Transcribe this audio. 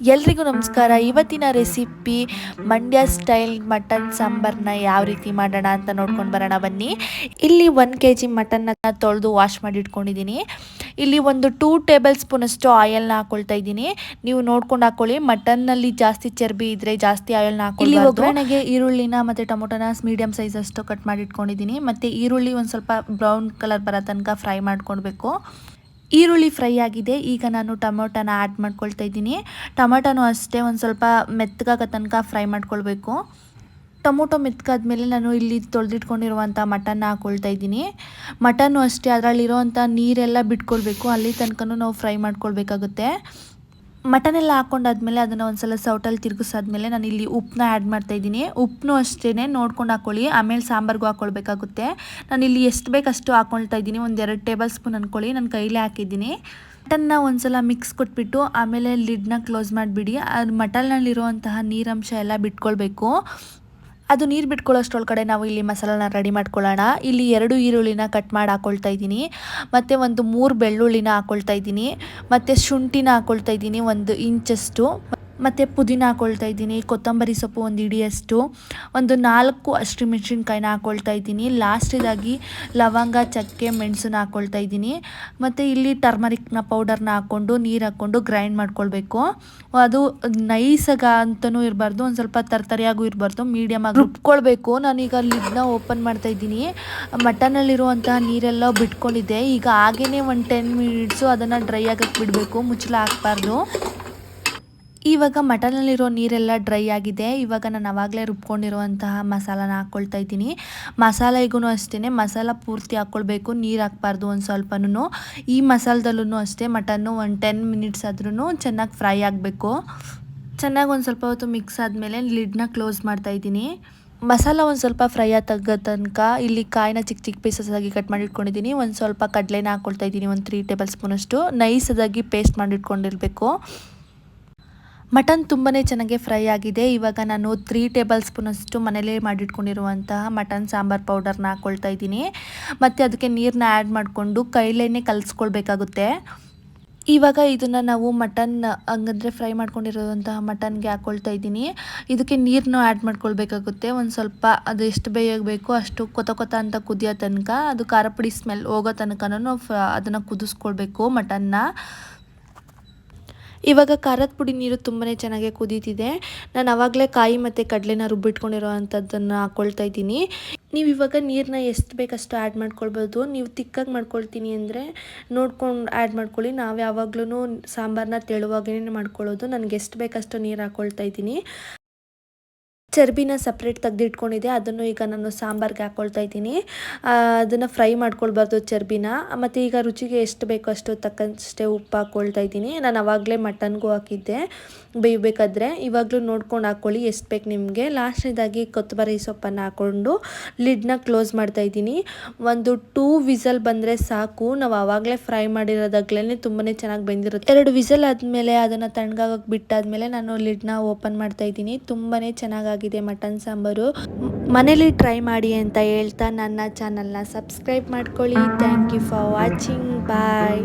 ಎಲ್ರಿಗೂ ನಮಸ್ಕಾರ. ಇವತ್ತಿನ ರೆಸಿಪಿ ಮಂಡ್ಯ ಸ್ಟೈಲ್ ಮಟನ್ ಸಾಂಬಾರನ್ನ ಯಾವ ರೀತಿ ಮಾಡೋಣ ಅಂತ ನೋಡ್ಕೊಂಡು ಬರೋಣ ಬನ್ನಿ. ಇಲ್ಲಿ ಒನ್ ಕೆ ಜಿ ಮಟನ್ನ ತೊಳೆದು ವಾಶ್ ಮಾಡಿ ಇಟ್ಕೊಂಡಿದ್ದೀನಿ. ಇಲ್ಲಿ ಒಂದು ಟೂ ಟೇಬಲ್ ಸ್ಪೂನಷ್ಟು ಆಯಿಲ್ನ ಹಾಕೊಳ್ತಾ ಇದ್ದೀನಿ. ನೀವು ನೋಡ್ಕೊಂಡು ಹಾಕೊಳ್ಳಿ. ಮಟನ್ನಲ್ಲಿ ಜಾಸ್ತಿ ಚರ್ಬಿ ಇದ್ರೆ ಜಾಸ್ತಿ ಆಯಿಲ್ನ ಹಾಕೊಳ್ಳಿ ಒಗ್ಗರಣೆಗೆ ಈರುಳ್ಳಿನ ಮತ್ತು ಟೊಮೊಟೊನ ಮೀಡಿಯಂ ಸೈಜ್ ಅಷ್ಟು ಕಟ್ ಮಾಡಿ ಇಟ್ಕೊಂಡಿದ್ದೀನಿ. ಮತ್ತು ಈರುಳ್ಳಿ ಒಂದು ಸ್ವಲ್ಪ ಬ್ರೌನ್ ಕಲರ್ ಬರೋ ತನಕ ಫ್ರೈ ಮಾಡ್ಕೊಳ್ಬೇಕು. ಈರುಳ್ಳಿ ಫ್ರೈ ಆಗಿದೆ. ಈಗ ನಾನು ಟೊಮೊಟೊನ ಆ್ಯಡ್ ಮಾಡ್ಕೊಳ್ತಾ ಇದ್ದೀನಿ. ಟೊಮೊಟೊನೂ ಅಷ್ಟೇ ಒಂದು ಸ್ವಲ್ಪ ಮೆತ್ತಗಾಗೋ ತನಕ ಫ್ರೈ ಮಾಡ್ಕೊಳ್ಬೇಕು. ಟೊಮೊಟೊ ಮೆತ್ಕಾದ್ಮೇಲೆ ನಾನು ಇಲ್ಲಿ ತೊಳೆದಿಟ್ಕೊಂಡಿರುವಂಥ ಮಟನ್ನ ಹಾಕ್ಕೊಳ್ತಾ ಇದ್ದೀನಿ. ಮಟನ್ನು ಅಷ್ಟೇ ಅದರಲ್ಲಿರೋವಂಥ ನೀರೆಲ್ಲ ಬಿಟ್ಕೊಳ್ಬೇಕು. ಅಲ್ಲಿ ತನಕನೂ ನಾವು ಫ್ರೈ ಮಾಡ್ಕೊಳ್ಬೇಕಾಗುತ್ತೆ. ಮಟನ್ ಎಲ್ಲ ಹಾಕೊಂಡಾದ್ಮೇಲೆ ಅದನ್ನು ಒಂದ್ಸಲ ಸೌಟಲ್ಲಿ ತಿರುಗಿಸಾದ್ಮೇಲೆ ನಾನು ಇಲ್ಲಿ ಉಪ್ಪನ್ನ ಆ್ಯಡ್ ಮಾಡ್ತಾ ಇದ್ದೀನಿ ಉಪ್ಪನ್ನು ಅಷ್ಟೇ ನೋಡ್ಕೊಂಡು ಹಾಕೊಳ್ಳಿ. ಆಮೇಲೆ ಸಾಂಬಾರ್ಗೂ ನಾನು ಇಲ್ಲಿ ಎಷ್ಟು ಬೇಕು ಅಷ್ಟು ಹಾಕ್ಕೊಳ್ತಾ ಇದ್ದೀನಿ ಒಂದು ಎರಡು ಟೇಬಲ್ ಸ್ಪೂನ್ ಅಂದ್ಕೊಳ್ಳಿ ನಾನು ಕೈಲೇ ಹಾಕಿದ್ದೀನಿ. ಮಟನ್ನ ಒಂದ್ಸಲ ಮಿಕ್ಸ್ ಕೊಟ್ಬಿಟ್ಟು ಆಮೇಲೆ ಲಿಡ್ನ ಕ್ಲೋಸ್ ಮಾಡಿಬಿಡಿ. ಅದು ಮಟನ್ನಲ್ಲಿರುವಂತಹ ನೀರಂಶ ಎಲ್ಲ ಬಿಟ್ಕೊಳ್ಬೇಕು. ಅದು ನೀರು ಬಿಟ್ಕೊಳ್ಳೋಷ್ಟ್ರೊಳಗಡೆ ನಾವು ಇಲ್ಲಿ ಮಸಾಲನ ರೆಡಿ ಮಾಡ್ಕೊಳ್ಳೋಣ. ಇಲ್ಲಿ ಎರಡು ಈರುಳ್ಳಿನ ಕಟ್ ಮಾಡಿ ಹಾಕೊಳ್ತಾ ಇದ್ದೀನಿ. ಮತ್ತು ಒಂದು ಮೂರು ಬೆಳ್ಳುಳ್ಳಿನ ಹಾಕೊಳ್ತಾ ಇದ್ದೀನಿ. ಮತ್ತು ಶುಂಠಿನ ಹಾಕೊಳ್ತಾ ಇದ್ದೀನಿ ಒಂದು ಇಂಚಷ್ಟು. ಮತ್ತು ಪುದೀನ ಹಾಕ್ಕೊಳ್ತಾ ಇದ್ದೀನಿ, ಕೊತ್ತಂಬರಿ ಸೊಪ್ಪು ಒಂದು ಇಡಿಯಷ್ಟು, ಒಂದು ನಾಲ್ಕು ಅಷ್ಟು ಮೆಣಸಿನ್ಕಾಯಿನ ಹಾಕ್ಕೊಳ್ತಾ ಇದ್ದೀನಿ. ಲಾಸ್ಟಿದಾಗಿ ಲವಂಗ, ಚಕ್ಕೆ, ಮೆಣಸನ್ನ ಹಾಕ್ಕೊಳ್ತಾ ಇದ್ದೀನಿ. ಮತ್ತು ಇಲ್ಲಿ ಟರ್ಮರಿಕ್ನ ಪೌಡರ್ನ ಹಾಕ್ಕೊಂಡು ನೀರು ಹಾಕ್ಕೊಂಡು ಗ್ರೈಂಡ್ ಮಾಡ್ಕೊಳ್ಬೇಕು. ಅದು ನೈಸಾಗ ಅಂತಲೂ ಇರಬಾರ್ದು, ಒಂದು ಸ್ವಲ್ಪ ತರ್ತರಿಯಾಗೂ ಇರಬಾರ್ದು ಮೀಡಿಯಮಾಗಿ ರುಬ್ಕೊಳ್ಬೇಕು. ನಾನೀಗ ಲಿಡ್ನ ಓಪನ್ ಮಾಡ್ತಾ ಇದ್ದೀನಿ. ಮಟನಲ್ಲಿರುವಂತಹ ನೀರೆಲ್ಲ ಬಿಟ್ಕೊಂಡಿದ್ದೆ. ಈಗ ಹಾಗೇ ಒಂದು ಟೆನ್ ಮಿನಿಟ್ಸು ಅದನ್ನು ಡ್ರೈ ಆಗಕ್ಕೆ ಬಿಡಬೇಕು ಮುಚ್ಚಲ ಹಾಕ್ಬಾರ್ದು. ಇವಾಗ ಮಟನಲ್ಲಿರೋ ನೀರೆಲ್ಲ ಡ್ರೈ ಆಗಿದೆ. ಇವಾಗ ನಾನು ಅವಾಗಲೇ ರುಬ್ಕೊಂಡಿರುವಂತಹ ಮಸಾಲಾನ ಹಾಕ್ಕೊಳ್ತಾ ಇದ್ದೀನಿ. ಮಸಾಲೆಗೂ ಅಷ್ಟೇ ಮಸಾಲ ಪೂರ್ತಿ ಹಾಕ್ಕೊಳ್ಬೇಕು ನೀರು ಹಾಕ್ಬಾರ್ದು ಒಂದು ಸ್ವಲ್ಪನೂ ಈ ಮಸಾಲದಲ್ಲೂ ಅಷ್ಟೇ, ಮಟನ್ನು ಒಂದು ಟೆನ್ ಮಿನಿಟ್ಸ್ ಆದ್ರೂ ಚೆನ್ನಾಗಿ ಫ್ರೈ ಆಗಬೇಕು. ಚೆನ್ನಾಗಿ ಒಂದು ಸ್ವಲ್ಪ ಹೊತ್ತು ಮಿಕ್ಸ್ ಆದಮೇಲೆ ಲಿಡ್ನ ಕ್ಲೋಸ್ ಮಾಡ್ತಾ ಇದ್ದೀನಿ. ಮಸಾಲ ಒಂದು ಸ್ವಲ್ಪ ಫ್ರೈ ಆಗೋ ತನಕ ಇಲ್ಲಿ ಕಾಯಿನ ಚಿಕ್ಕ ಚಿಕ್ಕ ಪೀಸಸ್ ಆಗಿ ಕಟ್ ಮಾಡಿ ಇಟ್ಕೊಂಡಿದ್ದೀನಿ ಒಂದು ಸ್ವಲ್ಪ ಕಡಲೆನ ಹಾಕ್ಕೊಳ್ತಾ ಇದ್ದೀನಿ, ಒಂದು ತ್ರೀ ಟೇಬಲ್ ಸ್ಪೂನಷ್ಟು ನೈಸದಾಗಿ ಪೇಸ್ಟ್ ಮಾಡಿ ಇಟ್ಕೊಂಡಿರಬೇಕು ಮಟನ್ ತುಂಬಾ ಚೆನ್ನಾಗಿ ಫ್ರೈ ಆಗಿದೆ. ಇವಾಗ ನಾನು ತ್ರೀ ಟೇಬಲ್ ಸ್ಪೂನಷ್ಟು ಮನೇಲೇ ಮಾಡಿಟ್ಕೊಂಡಿರುವಂತಹ ಮಟನ್ ಸಾಂಬಾರ್ ಪೌಡರ್ನ ಹಾಕ್ಕೊಳ್ತಾ ಇದ್ದೀನಿ. ಮತ್ತು ಅದಕ್ಕೆ ನೀರನ್ನ ಆ್ಯಡ್ ಮಾಡಿಕೊಂಡು ಕೈಲೇನೆ ಕಲಿಸ್ಕೊಳ್ಬೇಕಾಗುತ್ತೆ. ಇವಾಗ ಇದನ್ನು ನಾವು ಮಟನ್, ಹಂಗಂದರೆ ಫ್ರೈ ಮಾಡ್ಕೊಂಡಿರೋವಂತಹ ಮಟನ್ಗೆ ಹಾಕ್ಕೊಳ್ತಾ ಇದ್ದೀನಿ. ಇದಕ್ಕೆ ನೀರನ್ನು ಆ್ಯಡ್ ಮಾಡ್ಕೊಳ್ಬೇಕಾಗುತ್ತೆ. ಒಂದು ಸ್ವಲ್ಪ ಅದು ಎಷ್ಟು ಬೇಯಬೇಕು ಅಷ್ಟು ಕೊತ ಕೊತ ಅಂತ ಕುದಿಯೋ ತನಕ, ಅದು ಖಾರ ಪುಡಿ ಸ್ಮೆಲ್ ಹೋಗೋ ತನಕನೂ ಅದನ್ನು ಕುದಿಸ್ಕೊಳ್ಬೇಕು ಮಟನ್ನ. ಇವಾಗ ಖಾರದ ಪುಡಿ ನೀರು ತುಂಬಾ ಚೆನ್ನಾಗಿ ಕುದೀತಿದೆ. ನಾನು ಆವಾಗಲೇ ಕಾಯಿ ಮತ್ತು ಕಡಲೆನ ರುಬ್ಬಿಟ್ಕೊಂಡಿರೋ ಅಂಥದ್ದನ್ನು ಹಾಕ್ಕೊಳ್ತಾ ಇದ್ದೀನಿ. ನೀವು ಇವಾಗ ನೀರನ್ನ ಎಷ್ಟು ಬೇಕಷ್ಟು ಆ್ಯಡ್ ಮಾಡ್ಕೊಳ್ಬೋದು. ನೀವು ತಿಕ್ಕಾಗಿ ಮಾಡ್ಕೊಳ್ತೀನಿ ಅಂದರೆ ನೋಡ್ಕೊಂಡು ಆ್ಯಡ್ ಮಾಡ್ಕೊಳ್ಳಿ. ನಾವು ಯಾವಾಗಲೂ ಸಾಂಬಾರನ್ನ ತೆಳುವಾಗೇ ಮಾಡ್ಕೊಳ್ಳೋದು. ನನಗೆ ಎಷ್ಟು ಬೇಕಷ್ಟು ನೀರು ಹಾಕ್ಕೊಳ್ತಾ ಇದ್ದೀನಿ. ಚರ್ಬಿನ ಸಪ್ರೇಟ್ ತೆಗೆದಿಟ್ಕೊಂಡಿದ್ದೆ. ಅದನ್ನು ಈಗ ನಾನು ಸಾಂಬಾರ್ಗೆ ಹಾಕ್ಕೊಳ್ತಾ ಇದ್ದೀನಿ. ಅದನ್ನು ಫ್ರೈ ಮಾಡ್ಕೊಳ್ಬಾರ್ದು ಚರ್ಬಿನ. ಮತ್ತು ಈಗ ರುಚಿಗೆ ಎಷ್ಟು ಬೇಕೋ ಅಷ್ಟು ತಕ್ಕಷ್ಟೇ ಉಪ್ಪು ಹಾಕ್ಕೊಳ್ತಾ ಇದ್ದೀನಿ. ನಾನು ಅವಾಗಲೇ ಮಟನ್ಗೂ ಹಾಕಿದ್ದೆ. ಬೇಯಬೇಕಾದ್ರೆ ಇವಾಗಲೂ ನೋಡ್ಕೊಂಡು ಹಾಕ್ಕೊಳ್ಳಿ ಎಷ್ಟು ಬೇಕು ನಿಮಗೆ. ಲಾಸ್ಟ್ನೇದಾಗಿ ಕೊತ್ತಂಬರಿ ಸೊಪ್ಪನ್ನು ಹಾಕ್ಕೊಂಡು ಲಿಡ್ನ ಕ್ಲೋಸ್ ಮಾಡ್ತಾ ಇದ್ದೀನಿ. ಒಂದು ಟೂ ವಿಸಲ್ ಬಂದರೆ ಸಾಕು. ನಾವು ಆವಾಗಲೇ ಫ್ರೈ ಮಾಡಿರೋದಾಗ್ಲೇ ತುಂಬಾ ಚೆನ್ನಾಗಿ ಬೆಂದಿರುತ್ತೆ. ಎರಡು ವಿಸಲ್ ಆದಮೇಲೆ ಅದನ್ನು ತಣ್ಣಗಾಗಕ್ಕೆ ಬಿಟ್ಟಾದಮೇಲೆ ನಾನು ಲಿಡ್ನ ಓಪನ್ ಮಾಡ್ತಾ ಇದ್ದೀನಿ. ತುಂಬಾ ಚೆನ್ನಾಗಿ ಆಗಿದೆ ಮಟನ್ ಸಾಂಬಾರು. ಮನೇಲಿ ಟ್ರೈ ಮಾಡಿ ಅಂತ ಹೇಳ್ತಾ ನನ್ನ ಚಾನಲ್ನ ಸಬ್ಸ್ಕ್ರೈಬ್ ಮಾಡ್ಕೊಳ್ಳಿ. Thank you for watching bye